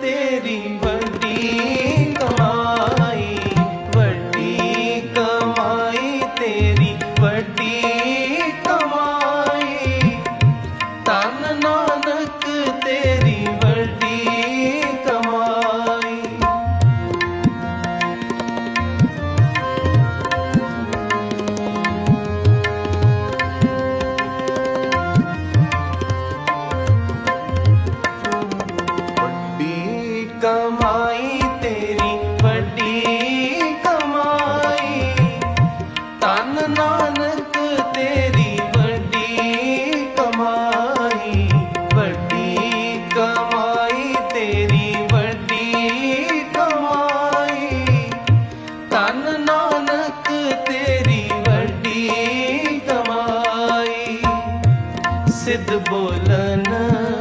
ਤੇਰੀ ਵੱਡੀ ਕਮਾਈ ਤੇਰੀ, ਵੱਡੀ ਕਮਾਈ। ਤਨ ਨਾਨਕ ਤੇਰੀ, ਵੱਡੀ ਕਮਾਈ। ਵੱਡੀ ਕਮਾਈ ਤੇਰੀ, ਵੱਡੀ ਕਮਾਈ। ਤਨ ਨਾਨਕ ਤੇਰੀ, ਵੱਡੀ ਕਮਾਈ। ਸਿੱਧ ਬੋਲਨ